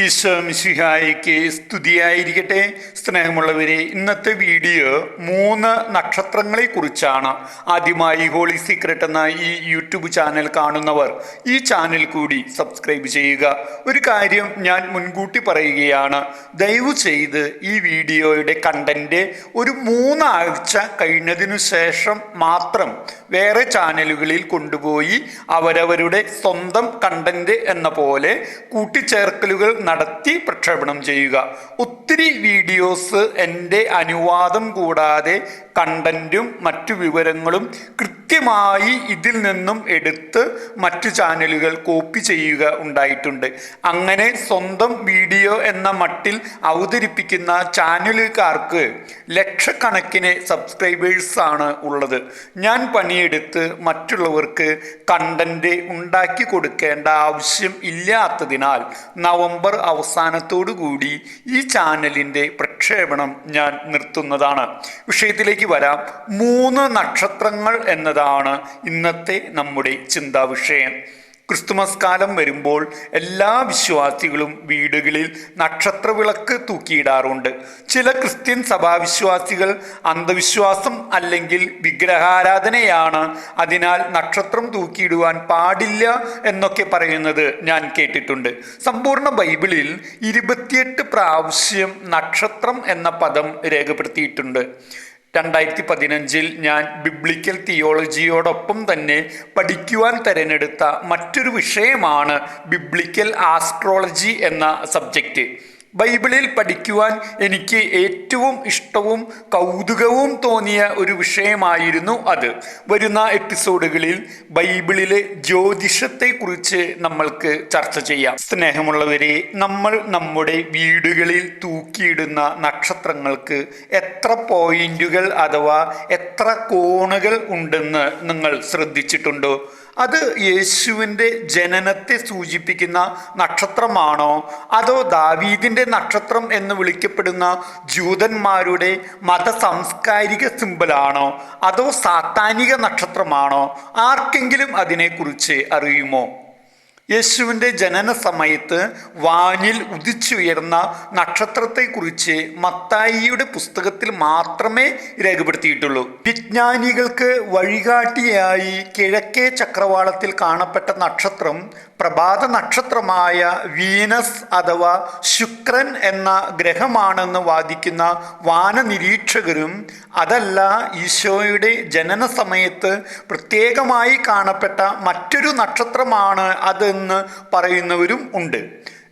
ഈശോ മിശിഹായിക്ക് സ്തുതിയായിരിക്കട്ടെ. സ്നേഹമുള്ളവരെ ഇന്നത്തെ വീഡിയോ മൂന്ന് നക്ഷത്രങ്ങളെ കുറിച്ചാണ് ആദ്യമായി ഹോളി സീക്രട്ട് എന്ന ഈ യൂട്യൂബ് ചാനൽ കാണുന്നവർ ഈ ചാനൽ കൂടി സബ്സ്ക്രൈബ് ചെയ്യുക. ഒരു കാര്യം ഞാൻ മുൻകൂട്ടി പറയുകയാണ്. ദയവ് ചെയ്ത് ഈ വീഡിയോയുടെ കണ്ടന്റ് ഒരു മൂന്നാഴ്ച കഴിഞ്ഞതിനു ശേഷം മാത്രം വേറെ ചാനലുകളിൽ കൊണ്ടുപോയി അവരവരുടെ സ്വന്തം കണ്ടന്റ് എന്ന പോലെ കൂട്ടിച്ചേർക്കലുകൾ നടത്തി പ്രക്ഷേപണം ചെയ്യുക. ഒത്തിരി വീഡിയോസ് എന്റെ അനുവാദം കൂടാതെ കണ്ടന്റും മറ്റു വിവരങ്ങളും കൃത്യമായി ഇതിൽ നിന്നും എടുത്ത് മറ്റു ചാനലുകൾ കോപ്പി ചെയ്യുക ഉണ്ടായിട്ടുണ്ട്. അങ്ങനെ സ്വന്തം വീഡിയോ എന്ന മട്ടിൽ അവതരിപ്പിക്കുന്ന ചാനലുകാർക്ക് ലക്ഷക്കണക്കിന് സബ്സ്ക്രൈബേഴ്സാണ് ഉള്ളത്. ഞാൻ പണിയെടുത്ത് മറ്റുള്ളവർക്ക് കണ്ടന്റ് ഉണ്ടാക്കി കൊടുക്കേണ്ട ആവശ്യം ഇല്ലാത്തതിനാൽ നവംബർ അവസാനത്തോടു കൂടി ഈ ചാനലിന്റെ പ്രക്ഷേപണം ഞാൻ നിർത്തുന്നതാണ്. വിഷയത്തിലേക്ക് വരാം. മൂന്ന് നക്ഷത്രങ്ങൾ എന്നതാണ് ഇന്നത്തെ നമ്മുടെ ചിന്താ വിഷയം ക്രിസ്തുമസ് കാലം വരുമ്പോൾ എല്ലാ വിശ്വാസികളും വീടുകളിൽ നക്ഷത്ര വിളക്ക് തൂക്കിയിടാറുണ്ട്. ചില ക്രിസ്ത്യൻ സഭാവിശ്വാസികൾ അന്ധവിശ്വാസം അല്ലെങ്കിൽ വിഗ്രഹാരാധനയാണ് അതിനാൽ നക്ഷത്രം തൂക്കിയിടുവാൻ പാടില്ല എന്നൊക്കെ പറയുന്നത് ഞാൻ കേട്ടിട്ടുണ്ട്. സമ്പൂർണ ബൈബിളിൽ ഇരുപത്തിയെട്ട് പ്രാവശ്യം നക്ഷത്രം എന്ന പദം രേഖപ്പെടുത്തിയിട്ടുണ്ട്. രണ്ടായിരത്തി പതിനഞ്ചിൽ ഞാൻ ബിബ്ലിക്കൽ തിയോളജിയോടൊപ്പം തന്നെ പഠിക്കുവാൻ തിരഞ്ഞെടുത്ത മറ്റൊരു വിഷയമാണ് ബിബ്ലിക്കൽ ആസ്ട്രോളജി എന്ന സബ്ജക്റ്റ് ബൈബിളിൽ പഠിക്കുവാൻ എനിക്ക് ഏറ്റവും ഇഷ്ടവും കൗതുകവും തോന്നിയ ഒരു വിഷയമായിരുന്നു അത്. വരുന്ന എപ്പിസോഡുകളിൽ ബൈബിളിലെ ജ്യോതിഷത്തെക്കുറിച്ച് നമ്മൾക്ക് ചർച്ച ചെയ്യാം. സ്നേഹമുള്ളവരെ നമ്മൾ നമ്മുടെ വീടുകളിൽ തൂക്കിയിടുന്ന നക്ഷത്രങ്ങൾക്ക് എത്ര പോയിന്റുകൾ അഥവാ എത്ര കോണുകൾ ഉണ്ടെന്ന് നിങ്ങൾ ശ്രദ്ധിച്ചിട്ടുണ്ടോ? അത് യേശുവിന്റെ ജനനത്തെ സൂചിപ്പിക്കുന്ന നക്ഷത്രമാണോ? അതോ ദാവീദിന്റെ നക്ഷത്രം എന്ന് വിളിക്കപ്പെടുന്ന ജൂതന്മാരുടെ മത സാംസ്കാരിക സിമ്പലാണോ? അതോ സാത്താനിക നക്ഷത്രമാണോ? ആർക്കെങ്കിലും അതിനെക്കുറിച്ച് അറിയുമോ? യേശുവിന്റെ ജനന സമയത്ത് വാനിൽ ഉദിച്ചുയർന്ന നക്ഷത്രത്തെക്കുറിച്ച് മത്തായിയുടെ പുസ്തകത്തിൽ മാത്രമേ രേഖപ്പെടുത്തിയിട്ടുള്ളൂ. വിജ്ഞാനികൾക്ക് വഴികാട്ടിയായി കിഴക്കേ ചക്രവാളത്തിൽ കാണപ്പെട്ട നക്ഷത്രം പ്രഭാത നക്ഷത്രമായ വീനസ് അഥവാ ശുക്രൻ എന്ന ഗ്രഹമാണെന്ന് വാദിക്കുന്ന വാനനിരീക്ഷകരും അതല്ല ഈശോയുടെ ജനന സമയത്ത് പ്രത്യേകമായി കാണപ്പെട്ട മറ്റൊരു നക്ഷത്രമാണ് അതെന്ന് പറയുന്നവരും ഉണ്ട്.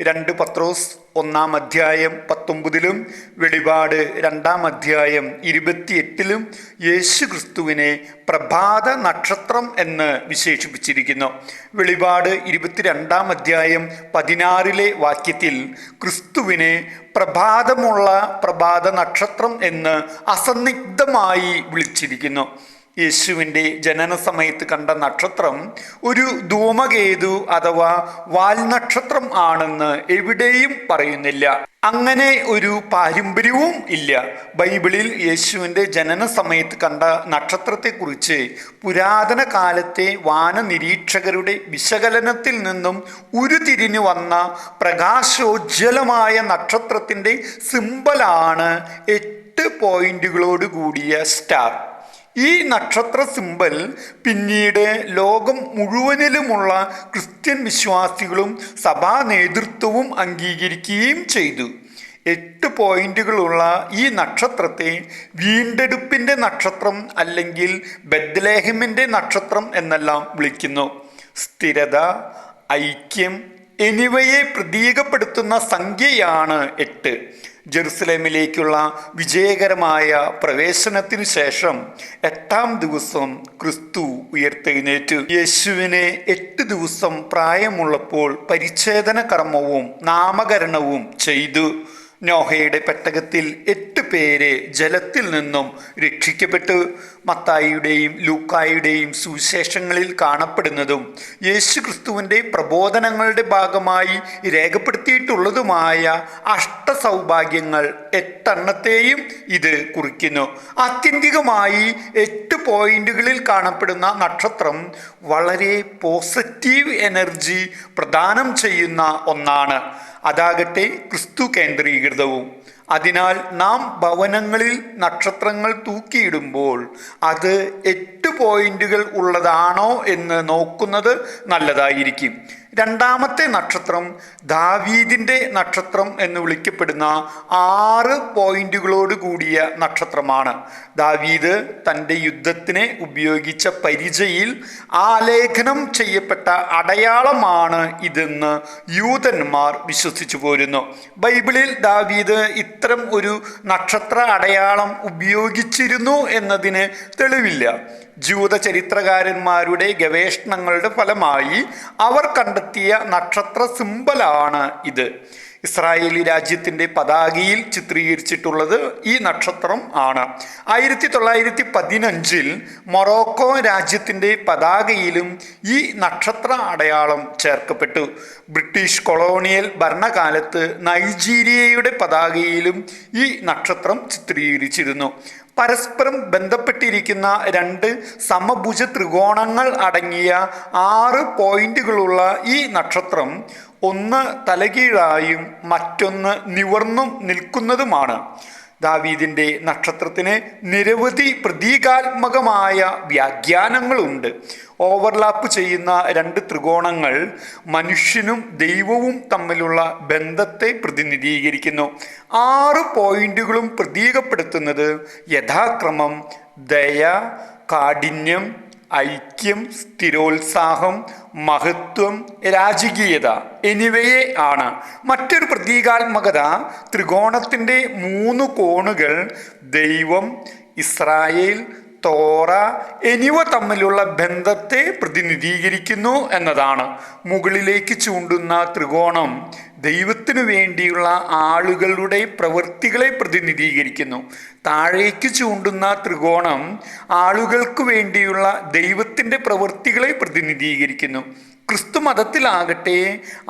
രണ്ട് പത്രോസ് ഒന്നാം അധ്യായം പത്തൊമ്പതിലും വെളിപാട് രണ്ടാം അധ്യായം ഇരുപത്തിയെട്ടിലും യേശു ക്രിസ്തുവിനെ പ്രഭാത നക്ഷത്രം എന്ന് വിശേഷിപ്പിച്ചിരിക്കുന്നു. വെളിപാട് ഇരുപത്തിരണ്ടാം അധ്യായം പതിനാറിലെ വാക്യത്തിൽ ക്രിസ്തുവിനെ പ്രഭാതമുള്ള പ്രഭാത നക്ഷത്രം എന്ന് അസന്നിഗ്ധമായി വിളിച്ചിരിക്കുന്നു. യേശുവിന്റെ ജനന സമയത്ത് കണ്ട നക്ഷത്രം ഒരു ധൂമകേതു അഥവാ വാൽനക്ഷത്രം ആണെന്ന് എവിടെയും പറയുന്നില്ല. അങ്ങനെ ഒരു പാരമ്പര്യവും ഇല്ല. ബൈബിളിൽ യേശുവിന്റെ ജനന സമയത്ത് കണ്ട നക്ഷത്രത്തെക്കുറിച്ച് പുരാതന കാലത്തെ വാനനിരീക്ഷകരുടെ വിശകലനത്തിൽ നിന്നും ഉരുതിരിഞ്ഞു വന്ന പ്രകാശോജ്വലമായ നക്ഷത്രത്തിന്റെ സിമ്പലാണ് എട്ട് പോയിന്റുകളോട് കൂടിയ സ്റ്റാർ. ഈ നക്ഷത്ര സിമ്പൽ പിന്നീട് ലോകം മുഴുവനിലുമുള്ള ക്രിസ്ത്യൻ വിശ്വാസികളും സഭാ നേതൃത്വവും അംഗീകരിക്കുകയും ചെയ്തു. എട്ട് പോയിന്റുകളുള്ള ഈ നക്ഷത്രത്തെ വീണ്ടെടുപ്പിന്റെ നക്ഷത്രം അല്ലെങ്കിൽ ബദ്ലേഹമിന്റെ നക്ഷത്രം എന്നെല്ലാം വിളിക്കുന്നു. സ്ഥിരത ഐക്യം എന്നിവയെ പ്രതീകപ്പെടുത്തുന്ന സംഖ്യയാണ് എട്ട്. ജെറുസലേമിലേക്കുള്ള വിജയകരമായ പ്രവേശനത്തിനു ശേഷം എട്ടാം ദിവസം ക്രിസ്തു ഉയർത്തെഴുന്നേറ്റു. യേശുവിനെ എട്ട് ദിവസം പ്രായമുള്ളപ്പോൾ പരിച്ഛേദന കർമ്മവും നാമകരണവും ചെയ്തു. നോഹയുടെ പെട്ടകത്തിൽ എട്ട് പേര് ജലത്തിൽ നിന്നും രക്ഷിക്കപ്പെട്ടു. മത്തായിയുടെയും ലൂക്കായുടെയും സുവിശേഷങ്ങളിൽ കാണപ്പെടുന്നതും യേശു ക്രിസ്തുവിന്റെ പ്രബോധനങ്ങളുടെ ഭാഗമായി രേഖപ്പെടുത്തിയിട്ടുള്ളതുമായ അഷ്ടസൗഭാഗ്യങ്ങൾ എട്ടെണ്ണത്തെയും ഇത് കുറിക്കുന്നു. ആത്യന്തികമായി എട്ട് പോയിന്റുകളിൽ കാണപ്പെടുന്ന നക്ഷത്രം വളരെ പോസിറ്റീവ് എനർജി പ്രദാനം ചെയ്യുന്ന ഒന്നാണ്. അതാകട്ടെ ക്രിസ്തു കേന്ദ്രീകൃതവും. അതിനാൽ നാം ഭവനങ്ങളിൽ നക്ഷത്രങ്ങൾ തൂക്കിയിടുമ്പോൾ അത് എട്ട് പോയിന്റുകൾ ഉള്ളതാണോ എന്ന് നോക്കുന്നത് നല്ലതായിരിക്കും. രണ്ടാമത്തെ നക്ഷത്രം ദാവീദിന്റെ നക്ഷത്രം എന്ന് വിളിക്കപ്പെടുന്ന ആറ് പോയിന്റുകളോട് കൂടിയ നക്ഷത്രമാണ്. ദാവീദ് തന്റെ യുദ്ധത്തിന് ഉപയോഗിച്ച പരിചയിൽ ആലേഖനം ചെയ്യപ്പെട്ട അടയാളമാണ് ഇതെന്ന് യൂതന്മാർ വിശ്വസിച്ചു പോരുന്നു. ബൈബിളിൽ ദാവീദ് ഇത്തരം ഒരു നക്ഷത്ര അടയാളം ഉപയോഗിച്ചിരുന്നു എന്നതിന് തെളിവില്ല. ജൂത ചരിത്രകാരന്മാരുടെ ഗവേഷണങ്ങളുടെ ഫലമായി അവർ കണ്ടെത്തിയ നക്ഷത്ര സിമ്പലാണ് ഇത്. ഇസ്രായേലി രാജ്യത്തിന്റെ പതാകയിൽ ചിത്രീകരിച്ചിട്ടുള്ളത് ഈ നക്ഷത്രം ആണ്. ആയിരത്തി തൊള്ളായിരത്തി പതിനഞ്ചിൽ മൊറോക്കോ രാജ്യത്തിന്റെ പതാകയിലും ഈ നക്ഷത്ര അടയാളം ചേർക്കപ്പെട്ടു. ബ്രിട്ടീഷ് കൊളോണിയൽ ഭരണകാലത്ത് നൈജീരിയയുടെ പതാകയിലും ഈ നക്ഷത്രം ചിത്രീകരിച്ചിരുന്നു. പരസ്പരം ബന്ധപ്പെട്ടിരിക്കുന്ന രണ്ട് സമഭുജ ത്രികോണങ്ങൾ അടങ്ങിയ ആറ് പോയിന്റുകളുള്ള ഈ നക്ഷത്രം ഒന്ന് തലകീഴായും മറ്റൊന്ന് നിവർന്നും നിൽക്കുന്നതുമാണ്. ദാവീദിന്റെ നക്ഷത്രത്തിന് നിരവധി പ്രതീകാത്മകമായ വ്യാഖ്യാനങ്ങളുണ്ട്. ഓവർലാപ്പ് ചെയ്യുന്ന രണ്ട് ത്രികോണങ്ങൾ മനുഷ്യനും ദൈവവും തമ്മിലുള്ള ബന്ധത്തെ പ്രതിനിധീകരിക്കുന്നു. ആറ് പോയിന്റുകളും പ്രതീകപ്പെടുത്തുന്നത് യഥാക്രമം ദയ കാഠിന്യം ഐക്യം സ്ഥിരോത്സാഹം മഹത്വം രാജകീയത എന്നിവയെ ആണ്. മറ്റൊരു പ്രതീകാത്മകത ത്രികോണത്തിന്റെ മൂന്ന് കോണുകൾ ദൈവം ഇസ്രായേൽ തോറ എന്നിവ തമ്മിലുള്ള ബന്ധത്തെ പ്രതിനിധീകരിക്കുന്നു എന്നതാണ് മുകളിലേക്ക് ചൂണ്ടുന്ന ത്രികോണം. ദൈവത്തിനു വേണ്ടിയുള്ള ആളുകളുടെ പ്രവൃത്തികളെ പ്രതിനിധീകരിക്കുന്നു. താഴേക്ക് ചൂണ്ടുന്ന ത്രികോണം ആളുകൾക്ക് വേണ്ടിയുള്ള ദൈവത്തിന്റെ പ്രവൃത്തികളെ പ്രതിനിധീകരിക്കുന്നു. ക്രിസ്തു മതത്തിലാകട്ടെ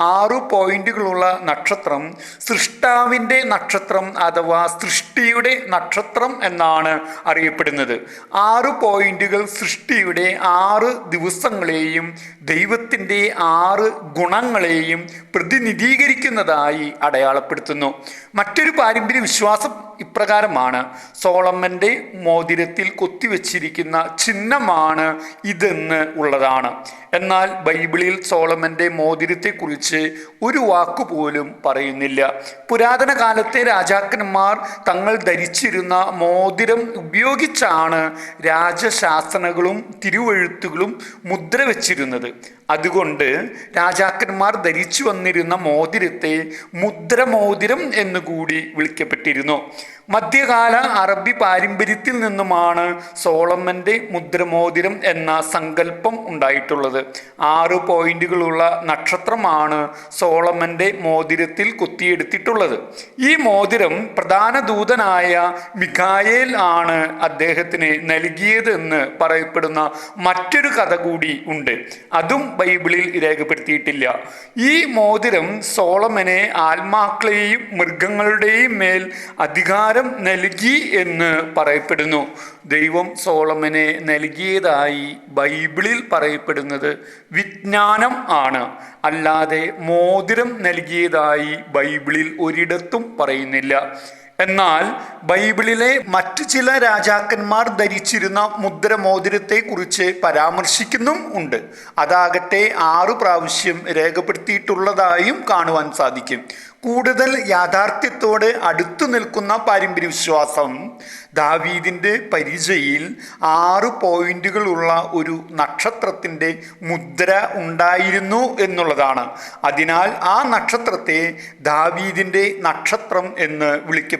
ആറു പോയിന്റുകളുള്ള നക്ഷത്രം സൃഷ്ടാവിന്റെ നക്ഷത്രം അഥവാ സൃഷ്ടിയുടെ നക്ഷത്രം എന്നാണ് അറിയപ്പെടുന്നത്. ആറു പോയിന്റുകൾ സൃഷ്ടിയുടെ ആറ് ദിവസങ്ങളെയും ദൈവത്തിന്റെ ആറ് ഗുണങ്ങളെയും പ്രതിനിധീകരിക്കുന്നതായി അടയാളപ്പെടുത്തുന്നു. മറ്റൊരു പാരമ്പര്യ വിശ്വാസം ഇപ്രകാരമാണ്. സോളമ്മന്റെ മോതിരത്തിൽ കൊത്തിവെച്ചിരിക്കുന്ന ചിഹ്നമാണ് ഇതെന്ന് ഉള്ളതാണ്. എന്നാൽ ബൈബിളിൽ സോളമന്റെ മോതിരത്തെക്കുറിച്ച് ഒരു വാക്കുപോലും പറയുന്നില്ല. പുരാതന കാലത്തെ രാജാക്കന്മാർ തങ്ങൾ ധരിച്ചിരുന്ന മോതിരം ഉപയോഗിച്ചാണ് രാജശാസനകളും തിരുവഴുത്തുകളും മുദ്ര വച്ചിരുന്നത്. അതുകൊണ്ട് രാജാക്കന്മാർ ധരിച്ചു വന്നിരുന്ന മോതിരത്തെ മുദ്രമോതിരം എന്നുകൂടി വിളിക്കപ്പെട്ടിരുന്നു. മധ്യകാല അറബി പാരമ്പര്യത്തിൽ നിന്നുമാണ് സോളമന്റെ മുദ്രമോതിരം എന്ന സങ്കല്പം ഉണ്ടായിട്ടുള്ളത്. ആറ് പോയിന്റുകളുള്ള നക്ഷത്രമാണ് സോളമന്റെ മോതിരത്തിൽ കുത്തിയെടുത്തിട്ടുള്ളത്. ഈ മോതിരം പ്രധാന ദൂതനായ മിഖായേൽ ആണ് അദ്ദേഹത്തിന് നൽകിയതെന്ന് പറയപ്പെടുന്ന മറ്റൊരു കഥ കൂടി ഉണ്ട്. അതും ബൈബിളിൽ രേഖപ്പെടുത്തിയിട്ടില്ല. ഈ മോതിരം സോളമനെ ആത്മാക്കളെയും മൃഗങ്ങളുടെയും മേൽ അധികാരം നൽകി എന്ന് പറയപ്പെടുന്നു. ദൈവം സോളമനെ നൽകിയതായി ബൈബിളിൽ പറയപ്പെടുന്നത് വിജ്ഞാനം ആണ്. അല്ലാതെ മോതിരം നൽകിയതായി ബൈബിളിൽ ഒരിടത്തും പറയുന്നില്ല. എന്നാൽ ബൈബിളിലെ മറ്റ് ചില രാജാക്കന്മാർ ധരിച്ചിരുന്ന മുദ്രമോതിരത്തെ കുറിച്ച് പരാമർശിക്കുന്നും ഉണ്ട്. അതാകട്ടെ ആറു പ്രാവശ്യം രേഖപ്പെടുത്തിയിട്ടുള്ളതായും കാണുവാൻ സാധിക്കും. കൂടുതൽ യാഥാർത്ഥ്യത്തോട് അടുത്തു നിൽക്കുന്ന പാരമ്പര്യ വിശ്വാസം ദാവീദിന്റെ പരിചയിൽ ആറ് പോയിന്റുകളുള്ള ഒരു നക്ഷത്രത്തിന്റെ മുദ്ര ഉണ്ടായിരുന്നു എന്നുള്ളതാണ്. അതിനാൽ ആ നക്ഷത്രത്തെ ദാവീദിന്റെ നക്ഷത്രം എന്ന്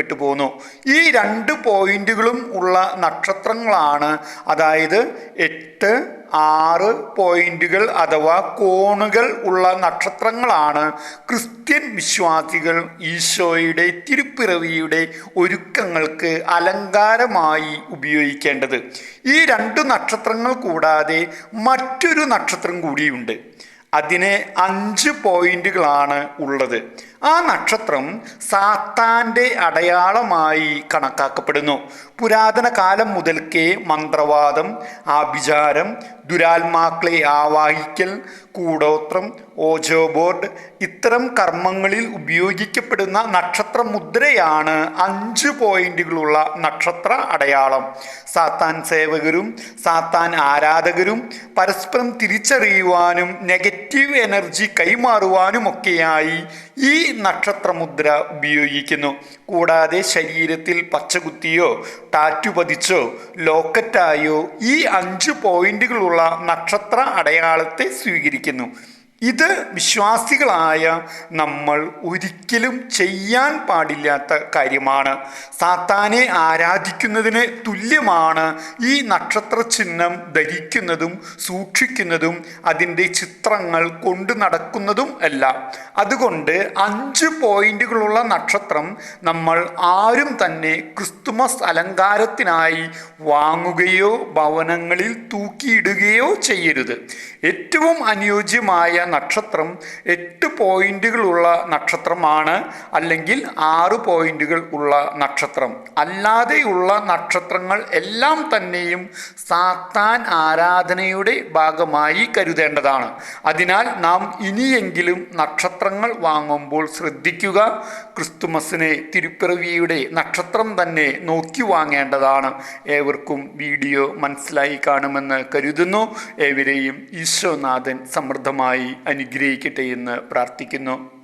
വിളിക്കപ്പെട്ടു പോന്നു. ഈ രണ്ട് പോയിന്റുകളും ഉള്ള നക്ഷത്രങ്ങളാണ്. അതായത് എട്ട് ആറ് പോയിന്റുകൾ അഥവാ കോണുകൾ ഉള്ള നക്ഷത്രങ്ങളാണ്. ക്രിസ്ത്യൻ വിശ്വാസികൾ ഈശോയുടെ തിരുപ്പിറവിയുടെ ഒരുക്കങ്ങൾക്ക് അലങ്കാരമായി ഉപയോഗിക്കേണ്ടത്. ഈ രണ്ട് നക്ഷത്രങ്ങൾ കൂടാതെ മറ്റൊരു നക്ഷത്രം കൂടിയുണ്ട്. അതിന് അഞ്ച് പോയിന്റുകളാണ് ഉള്ളത്. ആ നക്ഷത്രം സാത്താന്റെ അടയാളമായി കണക്കാക്കപ്പെടുന്നു. പുരാതന കാലം മുതൽക്കേ മന്ത്രവാദം ആഭിചാരം ദുരാത്മാക്കളെ ആവാഹിക്കൽ കൂടോത്രം ഓജോ ബോർഡ് ഇത്തരം കർമ്മങ്ങളിൽ ഉപയോഗിക്കപ്പെടുന്ന നക്ഷത്ര മുദ്രയാണ് അഞ്ച് പോയിന്റുകളുള്ള നക്ഷത്ര അടയാളം. സാത്താൻ സേവകരും സാത്താൻ ആരാധകരും പരസ്പരം തിരിച്ചറിയുവാനും നെഗറ്റീവ് എനർജി കൈമാറുവാനുമൊക്കെയായി ഈ നക്ഷത്രമുദ്ര ഉപയോഗിക്കുന്നു. കൂടാതെ ശരീരത്തിൽ പച്ചകുത്തിയോ ടാറ്റു പതിച്ചോ ലോക്കറ്റായോ ഈ അഞ്ച് പോയിന്റുകളുള്ള നക്ഷത്ര അടയാളത്തെ സ്വീകരിക്കുന്നു. ഇത് വിശ്വാസികളായ നമ്മൾ ഒരിക്കലും ചെയ്യാൻ പാടില്ലാത്ത കാര്യമാണ്. സാത്താനെ ആരാധിക്കുന്നതിന് തുല്യമാണ് ഈ നക്ഷത്ര ചിഹ്നം ധരിക്കുന്നതും സൂക്ഷിക്കുന്നതും അതിന്റെ ചിത്രങ്ങൾ കൊണ്ടു നടക്കുന്നതും എല്ലാം. അതുകൊണ്ട് അഞ്ച് പോയിന്റുകളുള്ള നക്ഷത്രം നമ്മൾ ആരും തന്നെ ക്രിസ്തുമസ് അലങ്കാരത്തിനായി വാങ്ങുകയോ ഭവനങ്ങളിൽ തൂക്കിയിടുകയോ ചെയ്യരുത്. ഏറ്റവും അനുയോജ്യമായ നക്ഷത്രം എട്ട് പോയിന്റുകളുള്ള നക്ഷത്രമാണ് അല്ലെങ്കിൽ ആറ് പോയിന്റുകൾ ഉള്ള നക്ഷത്രം. അല്ലാതെയുള്ള നക്ഷത്രങ്ങൾ എല്ലാം തന്നെയും സാത്താൻ ആരാധനയുടെ ഭാഗമായി കരുതേണ്ടതാണ്. അതിനാൽ നാം ഇനിയെങ്കിലും നക്ഷത്രങ്ങൾ വാങ്ങുമ്പോൾ ശ്രദ്ധിക്കുക ക്രിസ്തുമസിനെ തിരുപ്പിറവിയുടെ നക്ഷത്രം തന്നെ നോക്കി വാങ്ങേണ്ടതാണ്. ഏവർക്കും വീഡിയോ മനസ്സിലായി കാണുമെന്ന് കരുതുന്നു. ഏവരെയും ഈശോനാഥൻ സമൃദ്ധമായി അനുഗ്രഹിക്കട്ടെ എന്ന് പ്രാർത്ഥിക്കുന്നു.